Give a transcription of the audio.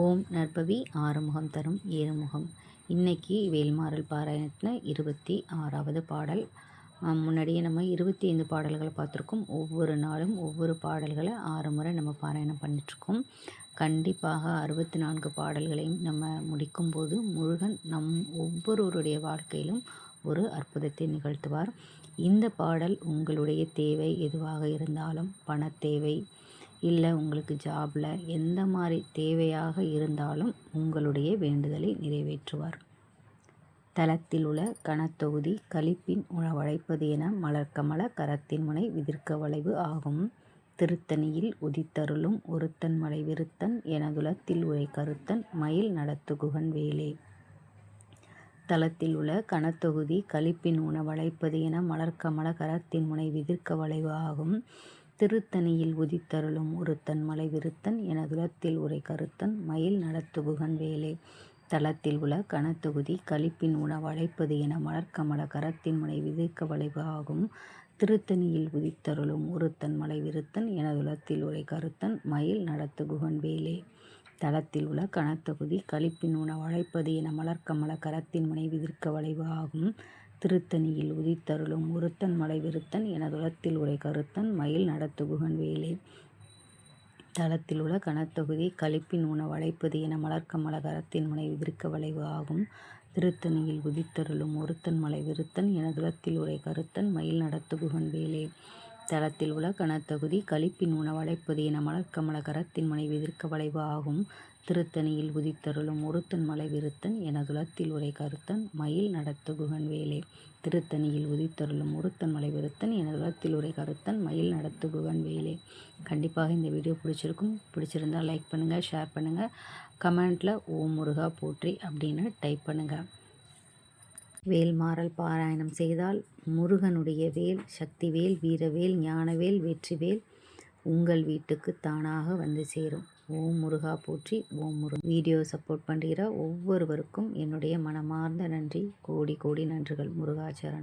ஓம் நற்பவி ஆறுமுகம் தரும் ஏறுமுகம். இன்னைக்கு வேல்மாறல் பாராயணத்தில் இருபத்தி ஆறாவது பாடல். முன்னாடியே நம்ம இருபத்தி ஐந்து பாடல்களை பார்த்துருக்கோம். ஒவ்வொரு நாளும் ஒவ்வொரு பாடல்களை ஆறு முறை நம்ம பாராயணம் பண்ணிட்டுருக்கோம். கண்டிப்பாக அறுபத்தி நான்கு பாடல்களையும் நம்ம முடிக்கும்போது முருகன் நம் ஒவ்வொருவருடைய வாழ்க்கையிலும் ஒரு அற்புதத்தை நிகழ்த்துவார். இந்த பாடல் உங்களுடைய தேவை எதுவாக இருந்தாலும் பண தேவை இல்லை உங்களுக்கு ஜாபில் எந்த மாதிரி தேவையாக இருந்தாலும் உங்களுடைய வேண்டுதலை நிறைவேற்றுவார். தளத்தில் உள்ள கணத்தொகுதி கழிப்பின் உணவழைப்பது என மலர்க்கமல கரத்தின் முனை விதிர்க்க வளைவு ஆகும். திருத்தணியில் உதித்தருளும் ஒருத்தன் மலை விருத்தன் எனதுலத்தில் உரை கருத்தன் மயில் நடத்துகுகன் வேலே. தளத்தில் உள்ள கணத்தொகுதி கழிப்பின் உணவழைப்பது என மலர்க்கமல கரத்தின் முனை விதிர்க்க வளைவு ஆகும். திருத்தணியில் உதித்தருளும் ஒருத்தன் மலை விருத்தன் எனதுலத்தில் உரை கருத்தன் மயில் நடத்துகுகன் வேலே. தளத்தில் உள்ள கனத்தொகுதி கழிப்பின் உணவழைப்பது என மலர்க்கமல கரத்தின் முனை விதிர்க்க வளைவு ஆகும். திருத்தணியில் உதித்தருளும் ஒருத்தன் மலை விருத்தன் எனதுலத்தில் உரை கருத்தன் மயில் நடத்துகுகன் வேலே. தளத்தில் உள்ள கனத்தொகுதி கழிப்பின் உணவழைப்பது என மலர்க்கமல கரத்தின் முனை விதிர்க்க வளைவு ஆகும். திருத்தணியில் உதித்தருளும் ஒருத்தன் மலை விருத்தன் எனதுலத்தில் உரை கருத்தன் மயில் நடத்துகுகன் வேலே. தளத்தில் உள்ள கனத்தொகுதி கழிப்பின் உணவழைப்பது என மலர்க்க மலகரத்தின் முனை விருக்க வளைவு ஆகும். திருத்தணியில் உதித்தருளும் ஒருத்தன் மலை விருத்தன் எனதுலத்தில் உரை கருத்தன் மயில் நடத்துகுகன் வேலே. தளத்தில் உள்ள கனத்தொகுதி கழிப்பின் உணவழைப்பது என மலர்க்கமல கரத்தின் எதிர்க்க வளைவு ஆகும். திருத்தணியில் உதித்தருளும் ஒருத்தன் மலை விருத்தன் எனதுலத்தில் உரை கருத்தன் மயில் நடத்துகுகன் வேலே. திருத்தணியில் உதித்தருளும் ஒருத்தன் மலை விருத்தன் எனதுலத்தில் உரை கருத்தன் மயில் நடத்துகுகன் வேலே. கண்டிப்பாக இந்த வீடியோ பிடிச்சிருக்கும். பிடிச்சிருந்தால் லைக் பண்ணுங்கள் ஷேர் பண்ணுங்கள் கமெண்ட்டில் ஓம் முருகா போற்றி அப்படின்னு டைப் பண்ணுங்கள் வேல்மாறல் பாராயணம் செய்தால் முருகனுடைய வேல் சக்திவேல் வீரவேல் ஞானவேல் வெற்றிவேல் உங்கள் வீட்டுக்கு தானாக வந்து சேரும். ஓம் முருகா போற்றி ஓம் முருகன் வீடியோ சப்போர்ட் பண்ணுகிற ஒவ்வொருவருக்கும் என்னுடைய மனமார்ந்த நன்றி. கோடி கோடி நன்றிகள் முருகாச்சாரன்